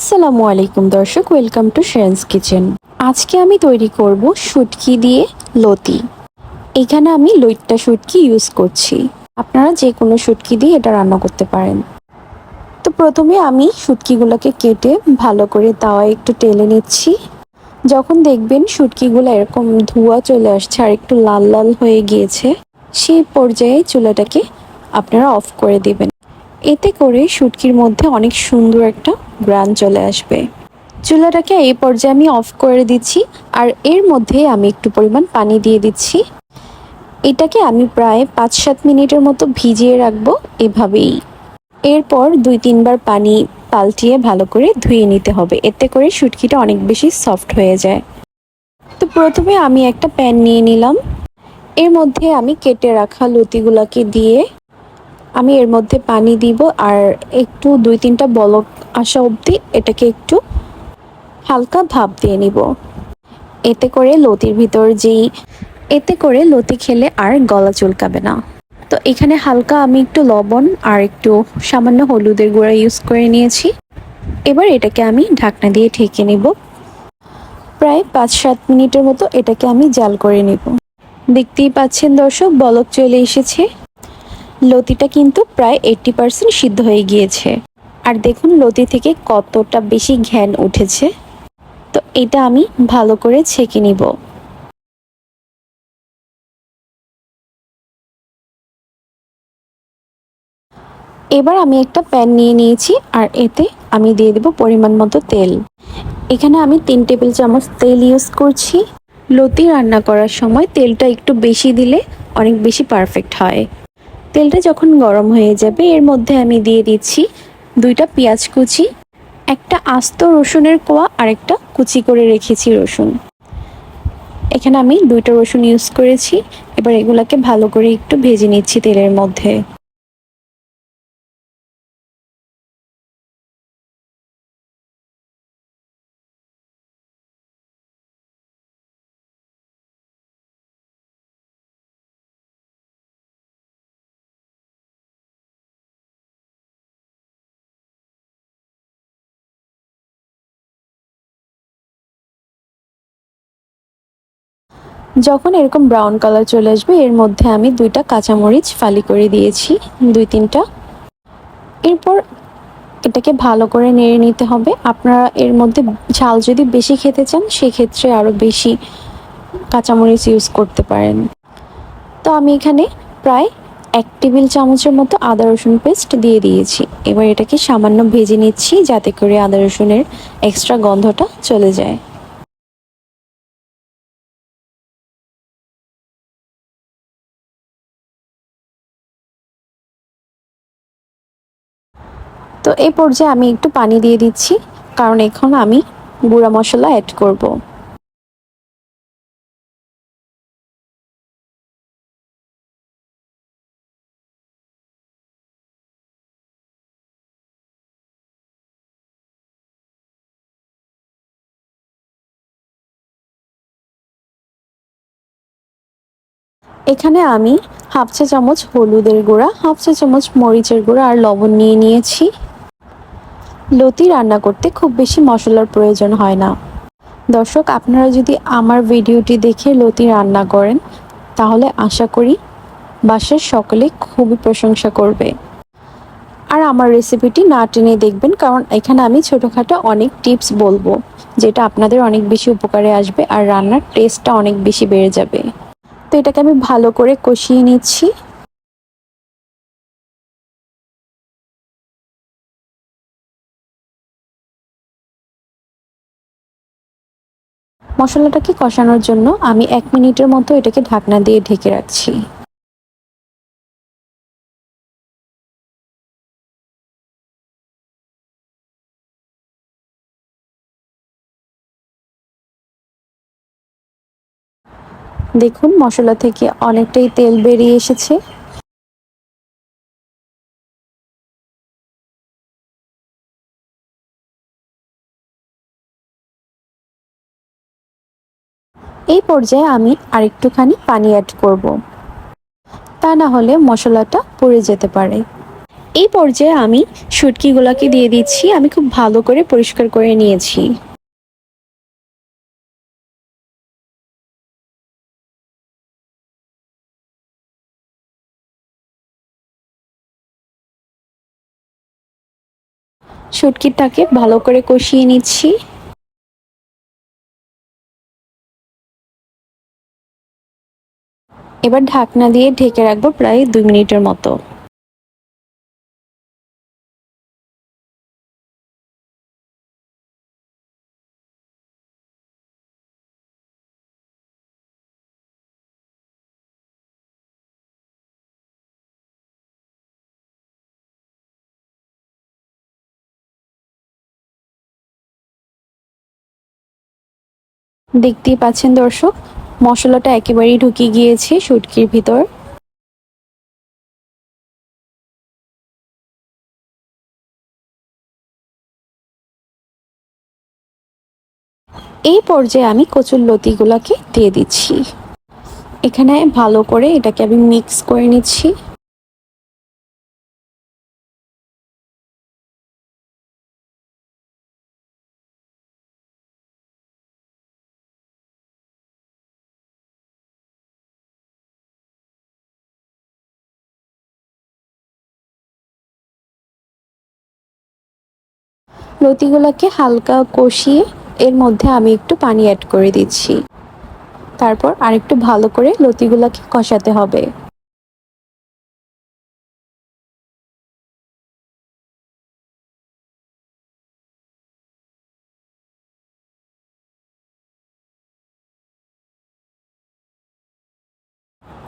আসসালামু আলাইকুম দর্শক ওয়েলকাম টু শেরেন্স কিচেন আজকে আমি তৈরি করব শুটকি দিয়ে লতি। এখানে আমি লইট্টা শুটকি ইউজ করছি। আপনারা যে কোনো শুটকি দিয়ে এটা রান্না করতে পারেন। তো প্রথমে আমি শুটকিগুলোকে কেটে ভালো করে তাওয়ায় একটু টেলে নিচ্ছি। যখন দেখবেন শুটকিগুলো এরকম ধোঁয়া চলে আসছে আর একটু লাল লাল হয়ে গিয়েছে, সেই পর্যায়ে চুলাটাকে আপনারা অফ করে দিবেন। এতে করে শুটকির মধ্যে অনেক সুন্দর একটা গ্রান চলে আসবে। চুলাটাকে এই পর্যায়ে আমি অফ করে দিচ্ছি আর এর মধ্যে আমি একটু পরিমাণ পানি দিয়ে দিচ্ছি। এটাকে আমি প্রায় পাঁচ সাত মিনিটের মতো ভিজিয়ে রাখব এভাবেই। এরপর দুই তিনবার পানি পাল্টিয়ে ভালো করে ধুয়ে নিতে হবে। এতে করে শুটকিটা অনেক বেশি সফট হয়ে যায়। তো প্রথমে আমি একটা প্যান নিয়ে নিলাম। এর মধ্যে আমি কেটে রাখা লতিগুলোকে দিয়ে আমি এর মধ্যে পানি দিব আর একটু দুই তিনটা বলক আসা অবধি এটাকে একটু হালকা ভাপ দিয়ে নিব। এতে করে লতির ভিতর যেই এতে করে লতি খেলে আর গলা চুলকাবে না। তো এখানে হালকা আমি একটু লবণ আর একটু সামান্য হলুদের গুঁড়া ইউজ করে নিয়েছি। এবার এটাকে আমি ঢাকনা দিয়ে ঢেকে নিব। প্রায় পাঁচ সাত মিনিটের মতো এটাকে আমি জাল করে নেব। দেখতেই পাচ্ছেন দর্শক, বলক চলে এসেছে। লতিটা কিন্তু প্রায় এইটটি পার্সেন্ট সিদ্ধ হয়ে গিয়েছে। আর দেখুন লতি থেকে কতটা বেশি ঘ্যান উঠেছে। তো এটা আমি ভালো করে ছেঁকে নিব। এবার আমি একটা প্যান নিয়ে নিয়েছি আর এতে আমি দিয়ে দেব পরিমাণ মতো তেল। এখানে আমি তিন টেবিল চামচ তেল ইউজ করছি। লতি রান্না করার সময় তেলটা একটু বেশি দিলে অনেক বেশি পারফেক্ট হয়। তেলটা যখন গরম হয়ে যাবে, এর মধ্যে আমি দিয়ে দিচ্ছি দুইটা পেঁয়াজ কুচি, একটা আস্ত রসুনের কোয়া আর একটা কুচি করে রেখেছি রসুন। এখানে আমি দুইটা রসুন ইউজ করেছি, এবার এগুলাকে ভালো করে একটু ভেজে নিচ্ছি তেলের মধ্যে। যখন এরকম ব্রাউন কালার চলে আসবে, এর মধ্যে আমি দুইটা কাঁচামরিচ ফালি করে দিয়েছি, দুই তিনটা। এরপর এটাকে ভালো করে নেড়ে নিতে হবে। আপনারা এর মধ্যে ঝাল যদি বেশি খেতে চান, সেক্ষেত্রে আরও বেশি কাঁচামরিচ ইউজ করতে পারেন। তো আমি এখানে প্রায় এক টেবিল চামচের মতো আদা রসুন পেস্ট দিয়ে দিয়েছি। এবার এটাকে সামান্য ভেজে নিচ্ছি, যাতে করে আদা রসুনের এক্সট্রা গন্ধটা চলে যায়। তো এই পর্যায়ে আমি একটু পানি দিয়ে দিচ্ছি, কারণ এখন আমি গুঁড়া মশলা অ্যাড করব। এখানে আমি হাফ চা চামচ হলুদের গুঁড়া, হাফ চা চামচ মরিচের গুঁড়া আর লবণ নিয়ে নিয়েছি লতি রান্না করতে খুব বেশি মশলার প্রয়োজন হয় না। দর্শক, আপনারা যদি আমার ভিডিওটি দেখে লতি রান্না করেন, তাহলে আশা করি বাসার সকলে খুবই প্রশংসা করবে। আর আমার রেসিপিটি না টেনে দেখবেন, কারণ এখানে আমি ছোটোখাটো অনেক টিপস বলব, যেটা আপনাদের অনেক বেশি উপকারে আসবে আর রান্নার টেস্টটা অনেক বেশি বেড়ে যাবে। তো এটাকে আমি ভালো করে কষিয়ে নিচ্ছি। মশলাটাকে কষানোর জন্য আমি এক মিনিটের মতো এটাকে ঢাকনা দিয়ে ঢেকে রাখছি। দেখুন মশলা থেকে অনেকটাই তেল বেরিয়ে এসেছে। এই পর্যায়ে আমি আরেকটুখানি পানি অ্যাড করব। তা না হলে মশলাটা পড়ে যেতে পারে। এই পর্যায়ে আমি শুটকিগুলোকে দিয়ে দিচ্ছি, আমি খুব ভালো করে পরিষ্কার করে নিয়েছি। শুটকিটাকে ভালো করে কষিয়ে নিচ্ছি। এবার ঢাকনা দিয়ে ঢেকে রাখব প্রায় দুই মিনিটের মতো। দেখতেই পাচ্ছেন দর্শক মশলাটা একেবারেই ঢুকে গিয়েছে সুটকির ভিতর। এই পর্যায়ে আমি কচুর লতিগুলোকে দিয়ে দিচ্ছি। এখানে ভালো করে এটাকে আমি মিক্স করে নিচ্ছি। লতিগুলোকে হালকা কষিয়ে এর মধ্যে আমি একটু পানি অ্যাড করে দিচ্ছি। তারপর আরেকটু ভালো করে লতিগুলোকে কষাতে হবে।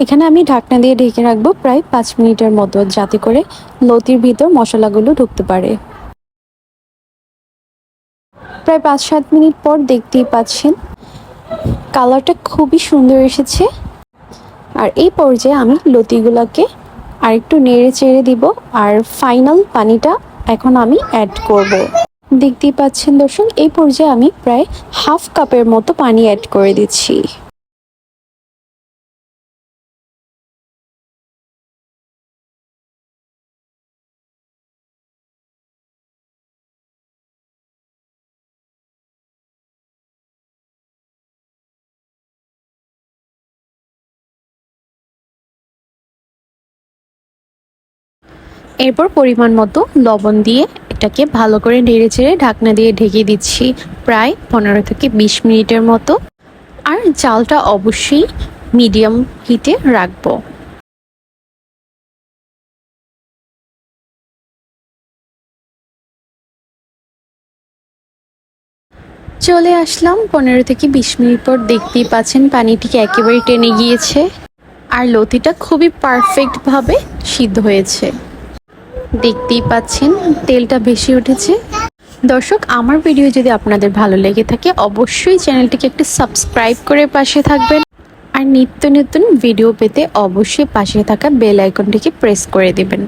এখানে আমি ঢাকনা দিয়ে ঢেকে রাখব প্রায় পাঁচ মিনিটের মতো, যাতে করে লতির ভিতর মশলাগুলো ঢুকতে পারে। প্রায় পাঁচ সাত মিনিট পর দেখতেই পাচ্ছেন কালারটা খুবই সুন্দর এসেছে আর এই পর্যায়ে আমি লতিগুলোকে আর একটু নেড়ে চেড়ে দিব আর ফাইনাল পানিটা এখন আমি অ্যাড করব। দেখতেই পাচ্ছেন দর্শক, এই পর্যায়ে আমি প্রায় হাফ কাপের মতো পানি অ্যাড করে দিচ্ছি এরপর পরিমাণ মতো লবণ দিয়ে এটাকে ভালো করে নেড়ে চেড়ে ঢাকনা দিয়ে ঢেকে দিচ্ছি প্রায় পনেরো থেকে বিশ মিনিটের মতো। আর চালটা অবশ্যই মিডিয়াম হিটে রাখব। চলে আসলাম পনেরো থেকে বিশ মিনিট পর দেখতেই পাচ্ছেন পানিটিকে একেবারে টেনে গিয়েছে। আর লতিটা খুবই পারফেক্টভাবে সিদ্ধ হয়েছে। দেখতেই পাচ্ছেন, তেলটা বেশি উঠেছে। দর্শক, আমার ভিডিও যদি আপনাদের ভালো লেগে থাকে, অবশ্যই চ্যানেলটিকে একটি সাবস্ক্রাইব করে পাশে থাকবেন। আর নিত্য নতুন ভিডিও পেতে অবশ্যই পাশে থাকা বেল আইকনটিকে প্রেস করে দেবেন।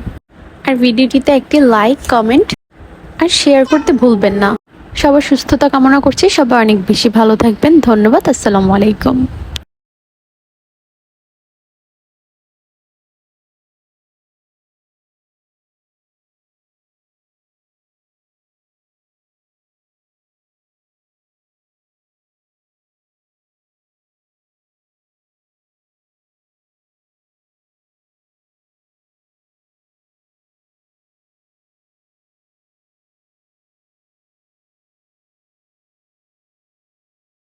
আর ভিডিওটিতে একটি লাইক কমেন্ট আর শেয়ার করতে ভুলবেন না। সবার সুস্থতা কামনা করছি, সবাই অনেক বেশি ভালো থাকবেন। ধন্যবাদ, আসসালামু আলাইকুম।